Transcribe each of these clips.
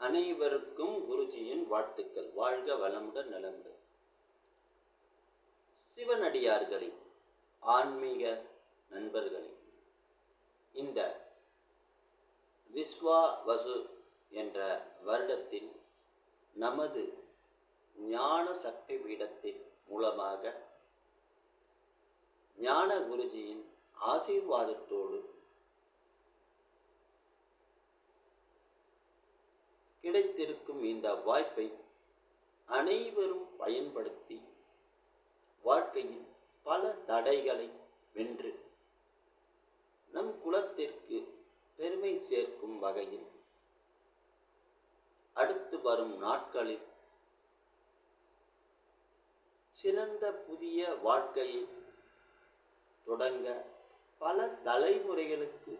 அனைவருக்கும் குருஜியின் வாழ்த்துக்கள். வாழ்க வளமுடன் நலமுடன் சிவனடியார்களே ஆன்மீக நண்பர்களே இந்த விஸ்வா வசு என்ற வருடத்தில் நமது ஞான சக்தி பீடத்தின் மூலமாக ஞான குருஜியின் ஆசீர்வாதத்தோடு கிடைத்திருக்கும் இந்த வாய்ப்பை அனைவரும் பயன்படுத்தி வாழ்க்கையில் பல தடைகளை வென்று நம் குலத்திற்கு பெருமை சேர்க்கும் வகையில் அடுத்து வரும் நாட்களில் சிறந்த புதிய வாழ்க்கையை தொடங்க பல தலைமுறைகளுக்கு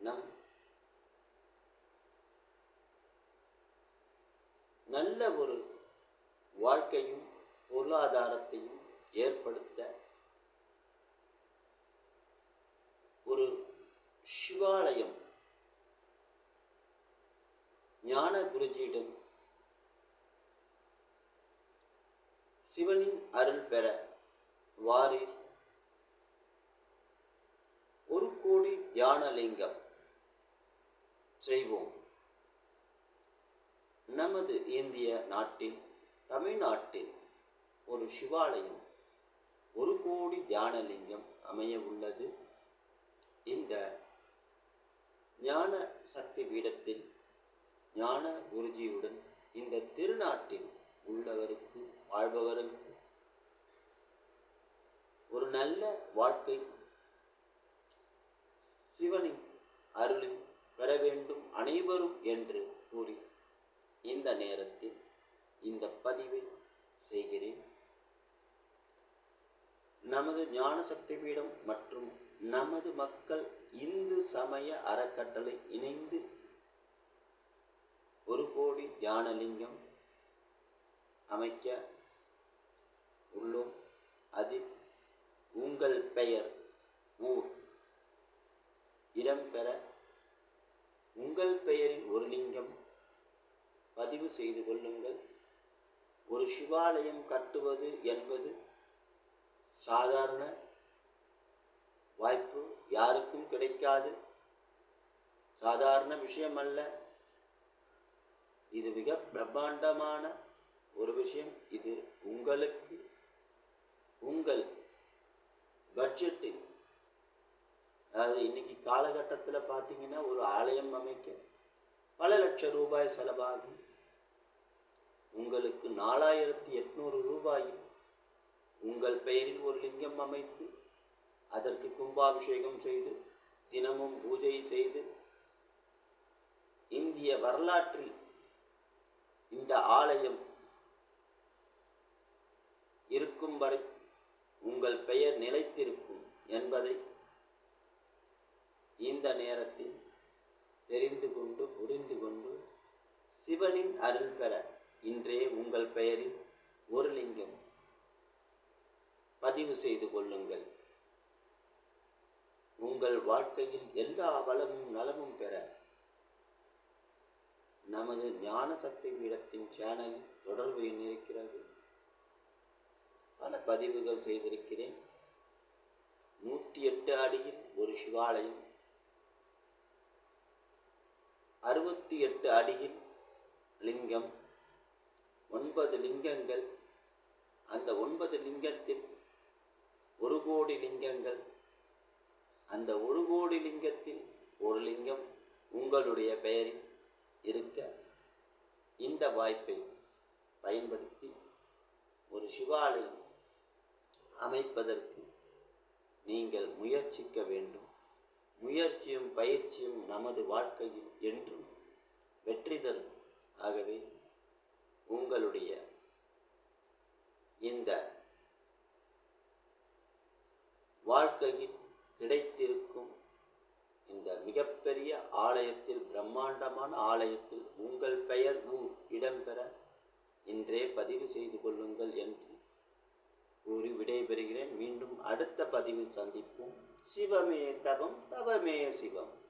நம் நல்ல ஒரு வாழ்க்கையும் பொருளாதாரத்தையும் ஏற்படுத்த ஒரு சிவாலயம் ஞான குருஜியிடம் சிவனின் அருள் பெற வாரில் ஒரு கோடி தியானலிங்கம் செய்வோம். நமது இந்திய நாட்டின் தமிழ்நாட்டில் ஒரு சிவாலயம் ஒரு கோடி தியானலிங்கம் அமைய உள்ளது இந்த ஞான சக்தி பீடத்தில் ஞான குருஜியுடன் இந்த திருநாட்டில் உள்ளவருக்கு வாழ்பவருக்கு ஒரு நல்ல வாழ்க்கை சிவனின் அருளில் பெற வேண்டும் அனைவரும் என்று கூறி இந்த நேரத்தில் இந்த பதிவை செய்கிறேன். நமது ஞான சக்தி பீடம் மற்றும் நமது மக்கள் இந்து சமய அறக்கட்டளை இணைந்து ஒரு கோடி தியானலிங்கம் அமைக்க உள்ளோம். அதில் உங்கள் பெயர் ஊர் இடம்பெற உங்கள் பெயரில் ஒரு லிங்கம் பதிவு செய்து கொள்ளுங்கள். ஒரு சிவாலயம் கட்டுவது என்பது சாதாரண வாய்ப்பு யாருக்கும் கிடைக்காது. சாதாரண விஷயம் அல்ல இது மிக பிரம்மாண்டமான ஒரு விஷயம். இது உங்களுக்கு உங்கள் பட்ஜெட்டில் அதாவது இன்னைக்கு காலகட்டத்தில் பார்த்தீங்கன்னா ஒரு ஆலயம் அமைக்க பல லட்சம் ரூபாய் செலவாகும். உங்களுக்கு நாலாயிரத்தி எட்நூறு ரூபாயில் உங்கள் பெயரில் ஒரு லிங்கம் அமைத்து அதற்கு கும்பாபிஷேகம் செய்து தினமும் பூஜை செய்து இந்திய வரலாற்றில் இந்த ஆலயம் இருக்கும் வரை உங்கள் பெயர் நிலைத்திருக்கும் என்பதை இந்த நேரத்தில் தெரிந்து கொண்டு புரிந்து கொண்டு சிவனின் அருள் பெற இன்றே உங்கள் பெயரில் ஒரு லிங்கம் பதிவு செய்து கொள்ளுங்கள். உங்கள் வாழ்க்கையில் எல்லா வளமும் நலமும் பெற நமது ஞான சக்தி பீடத்தின் சேனல் தொடர்பு எண் இருக்கிறது பல பதிவுகள் செய்திருக்கிறேன். நூற்றி எட்டு அடியில் ஒரு சிவாலயம் அறுபத்தி எட்டு அடியில் லிங்கம் ஒன்பது லிங்கங்கள். அந்த ஒன்பது லிங்கத்தில் ஒரு கோடி லிங்கங்கள். அந்த ஒரு கோடி லிங்கத்தில் ஒரு லிங்கம் உங்களுடைய பெயரில் இருக்க இந்த வாய்ப்பை பயன்படுத்தி ஒரு சிவாலயம் அமைப்பதற்கு நீங்கள் முயற்சிக்க வேண்டும். முயற்சியும் பயிற்சியும் நமது வாழ்க்கையில் என்றும் வெற்றி தரும். ஆகவே உங்களுடைய இந்த வாழ்க்கையில் கிடைத்திருக்கும் இந்த மிகப்பெரிய ஆலயத்தில் பிரம்மாண்டமான ஆலயத்தில் உங்கள் பெயர் ஊர் இடம்பெற இன்றே பதிவு செய்து கொள்ளுங்கள் என்று கூறி விடைபெறுகிறேன். மீண்டும் அடுத்த பதிவில் சந்திப்போம். சிவமே தவம் தவமே சிவம்.